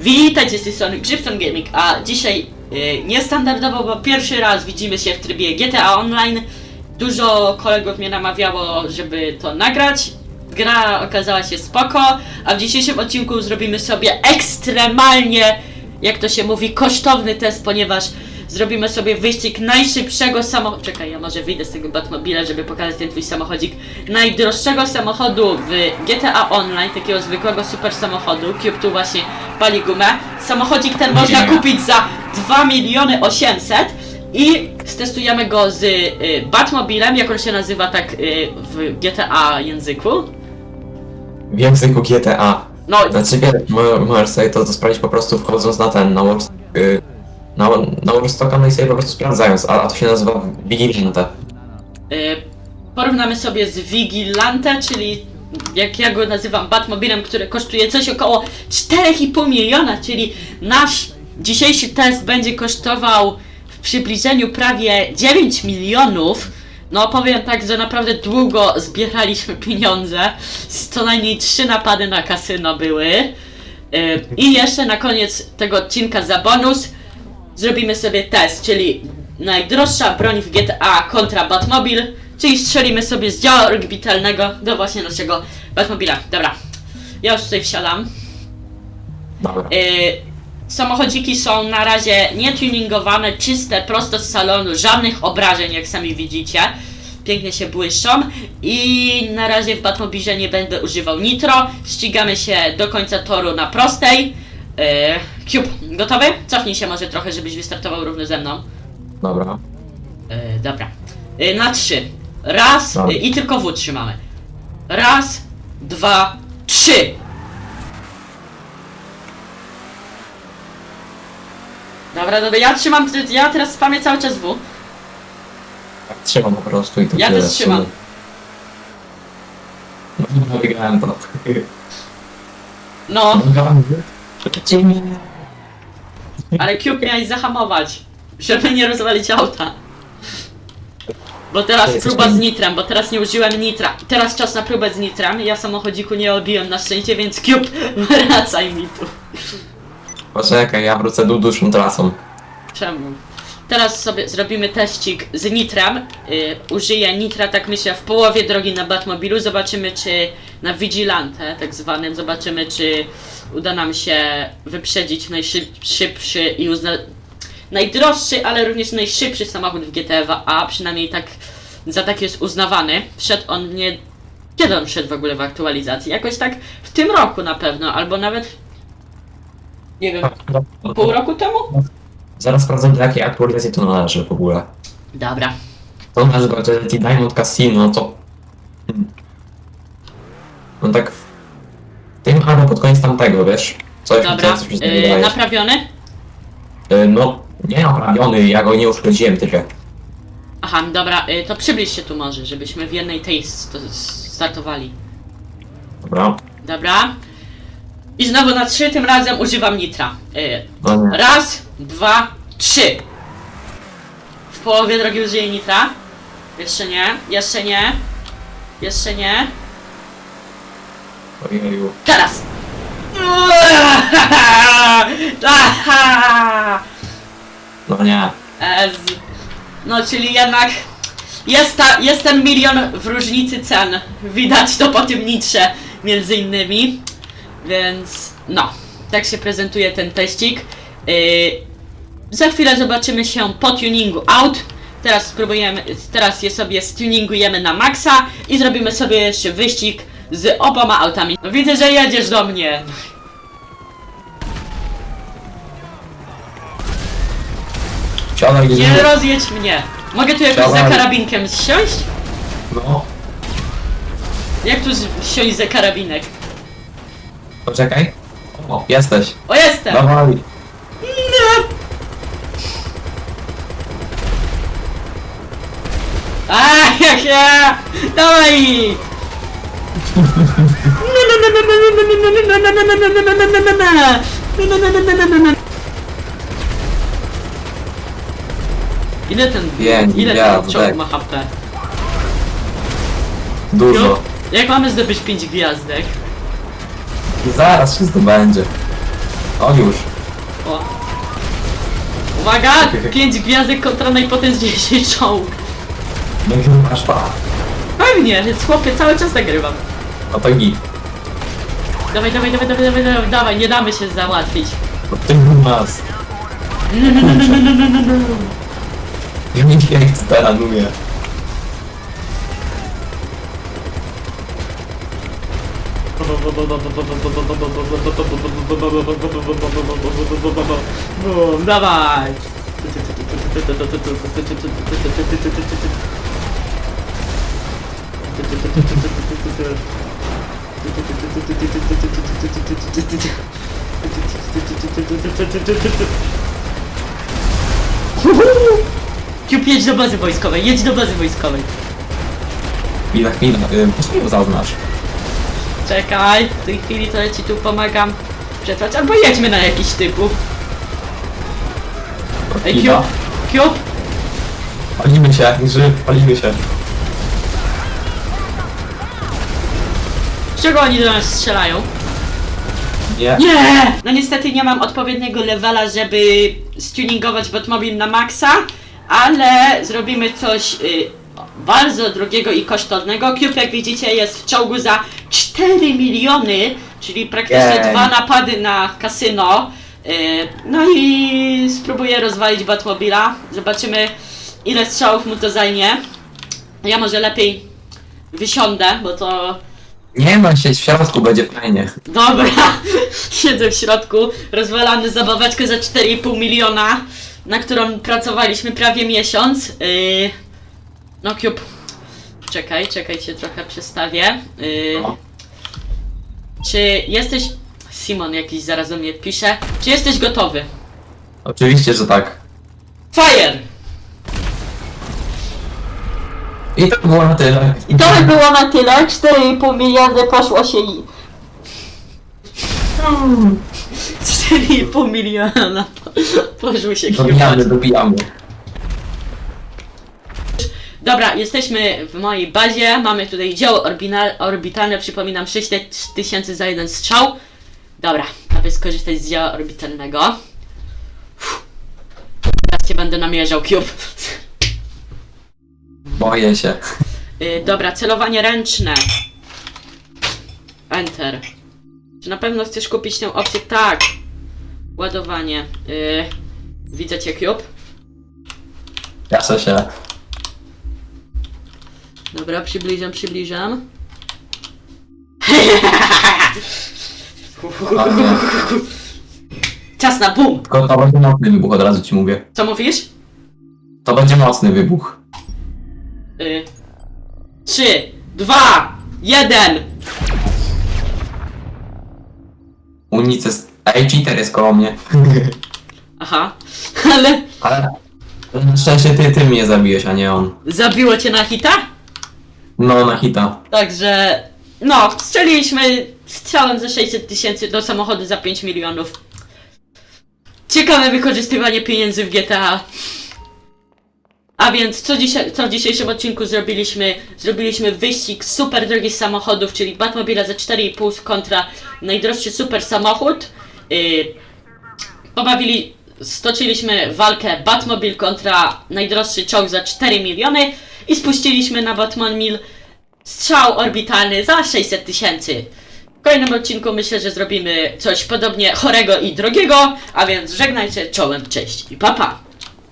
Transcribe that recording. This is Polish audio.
Witajcie z tej strony Grypton Gaming, a dzisiaj y, niestandardowo, bo pierwszy raz widzimy się w trybie GTA Online. Dużo kolegów mnie namawiało, żeby to nagrać. Gra okazała się spoko, a w dzisiejszym odcinku zrobimy sobie ekstremalnie, jak to się mówi, kosztowny test, ponieważ zrobimy sobie wyścig najszybszego samochodu. Czekaj, ja może wyjdę z tego Batmobila, żeby pokazać ten twój samochodzik. Najdroższego samochodu w GTA Online, takiego zwykłego super samochodu. Cube tu właśnie pali gumę. Samochodzik ten można kupić za 2 miliony 800 i stestujemy go z y, Batmobilem, jak on się nazywa tak y, w GTA języku. W języku GTA. No, Znaczy wiesz, mo- możesz sobie to, to sprawdzić po prostu wchodząc na ten, na Wall, y, na, na no i sobie po prostu sprawdzając, a, a to się nazywa Vigilante. Y, Porównamy sobie z Vigilante, czyli jak ja go nazywam Batmobilem, który kosztuje coś około 4,5 miliona, czyli nasz dzisiejszy test będzie kosztował w przybliżeniu prawie 9 milionów. No powiem tak, że naprawdę długo zbieraliśmy pieniądze. Co najmniej 3 napady na kasyno były. Y, I jeszcze na koniec tego odcinka za bonus zrobimy sobie test, czyli najdroższa broń w GTA kontra Batmobil, czyli strzelimy sobie z działu orbitalnego do właśnie naszego Batmobila. Dobra, ja już tutaj wsiadam. Dobra. Yy, samochodziki są na razie nietuningowane, czyste, prosto z salonu, żadnych obrażeń, jak sami widzicie. Pięknie się błyszczą i na razie w Batmobilze nie będę używał nitro. Ścigamy się do końca toru na prostej. Yy, Cube, gotowy? Cofnij się może trochę, żebyś wystartował równo ze mną. Dobra. Yy, dobra. Yy, na trzy. Raz Dobra. yy, i tylko W trzymamy. Raz, dwa, trzy. Dobra, dobra, ja trzymam, ja teraz spamię cały czas W. Tak, trzymam po prostu i to Ja tyle też trzymam. No, wygrałem to. No. Ale Cube miałeś zahamować, żeby nie rozwalić auta. Bo teraz próba z tam- nitrem, bo teraz nie użyłem nitra. Teraz czas na próbę z nitrem. Ja samochodziku nie odbiłem na szczęście, więc Cube, wracaj mi tu. Poczekaj, ja wrócę dłuższą trasą. Czemu? Teraz sobie zrobimy teścik z nitrem. Y, użyję nitra, tak myślę, w połowie drogi na Batmobilu. Zobaczymy, czy na Vigilante, tak zwanym, zobaczymy, czy uda nam się wyprzedzić najszybszy i uzna... najdroższy, ale również najszybszy samochód w GTA A. Przynajmniej tak za tak jest uznawany. Wszedł on nie. Kiedy on wszedł w ogóle w aktualizacji? Jakoś tak w tym roku na pewno, albo nawet. Nie wiem, pół roku temu? Zaraz sprawdzę do jakiej aktualizacji to należy w ogóle. Dobra. To należy do Agility Diamond Casino, to... No tak... w Tym albo pod koniec tamtego, wiesz? Coś, Dobra, coś mi się yy, wydaje. naprawiony? Y, No, nie naprawiony, ja go nie uszkodziłem tylko. Aha, dobra, yy, to przybliż się tu może, żebyśmy w jednej tej st startowali. Dobra. Dobra. I znowu na trzy, tym razem używam nitra. Yy, No nie. raz, dwa, trzy. W połowie drogi użyję nitra. Jeszcze nie, jeszcze nie. Jeszcze nie. Ojeju. Teraz! No nie. No, czyli jednak jest, ta, jest ten milion w różnicy cen. Widać to po tym nitrze, między innymi. Więc no, tak się prezentuje ten teścik. Yy, za chwilę zobaczymy się po tuningu aut. Teraz spróbujemy, teraz je sobie stuningujemy na maksa i zrobimy sobie jeszcze wyścig z oboma autami. No, widzę, że jedziesz do mnie. Siadaj, Nie rozjedź mnie. Mogę tu jakoś za Dawaj. karabinkiem zsiąść? No. Jak tu z- siąść za karabinek? Poczekaj. O, jesteś. O, jestem! Dawaj. No. A, jak ja! Dawaj! Ile ten, ile ten czołg ma HP? Dużo. Jak mamy zdobyć 5 gwiazdek? Zaraz wszystko będzie. O już. O. Uwaga! Pięć gwiazdek kontra najpotężniejszy czołg. No już masz pa. Pewnie, więc chłopie, cały czas nagrywam. No to git. Dawaj, dawaj, dawaj, dawaj, dawaj, dawaj, dawaj, nie damy się załatwić. To ty nas. No, no. Ja nie wiem, co taranuję. Bum, dawaj! Kiup, jedź do bazy wojskowej, jedź do bazy wojskowej. Chwila, chwila. Y, Proszę mnie zaznacz. Czekaj, w tej chwili to ja ci tu pomagam przetrwać, albo jedźmy na jakiś typów. Ej, Chwila. Kiup, Palimy się, Grzy, palimy się. Czego oni do nas strzelają? Nie? Nie! No niestety nie mam odpowiedniego levela, żeby stuningować Batmobile na maksa, ale zrobimy coś y, bardzo drogiego i kosztownego. Cube, jak widzicie, jest w czołgu za 4 miliony, czyli praktycznie Jej. dwa napady na kasyno. Y, no i spróbuję rozwalić Batmobila. Zobaczymy, ile strzałów mu to zajmie. Ja może lepiej wysiądę, bo to Nie ma się, w środku będzie fajnie. Dobra, siedzę w środku, rozwalamy zabaweczkę za 4,5 miliona, na którą pracowaliśmy prawie miesiąc. Yy... No Cube, czekaj, czekaj, cię trochę przestawię. Yy... No. Czy jesteś... Simon jakiś zaraz do mnie pisze. Czy jesteś gotowy? Oczywiście, że tak. Fire! I to było na tyle. I to by było na tyle, 4,5 miliardy poszło się i... 4,5 miliona po- poszło się Dobijamy, dobijamy. Dobra, jesteśmy w mojej bazie, mamy tutaj dzieło orbitalne, przypominam 6000 za jeden strzał. Dobra, aby skorzystać z dzieła orbitalnego. Uff. Teraz cię będę namierzał, Cube. Boję się. Y, dobra, celowanie ręczne. Enter. Czy na pewno chcesz kupić tę opcję? Tak. Ładowanie. Y, widzę cię, Cube. Jaszę się. Dobra, przybliżam, przybliżam. O nie. Czas na bum! Tylko to będzie mocny wybuch, od razu ci mówię. Co mówisz? To będzie mocny wybuch. Y, trzy, dwa, jeden. Unicest... Ej, cheater jest koło mnie. Aha, ale Ale... Na szczęście ty, ty mnie zabiłeś, a nie on. zabiło cię na hita? No, na hita. Także, no, strzeliliśmy strzałem za 600 tysięcy do samochodu za 5 milionów. Ciekawe wykorzystywanie pieniędzy w GTA. A więc, co, dzisiaj, co w dzisiejszym odcinku zrobiliśmy? Zrobiliśmy wyścig super drogich samochodów, czyli Batmobile za 4,5 kontra najdroższy super samochód. Yy, pobawili, stoczyliśmy walkę Batmobile kontra najdroższy czołg za 4 miliony i spuściliśmy na Batmobile strzał orbitalny za 600 tysięcy. W kolejnym odcinku myślę, że zrobimy coś podobnie chorego i drogiego, a więc żegnajcie, czołem, cześć i papa.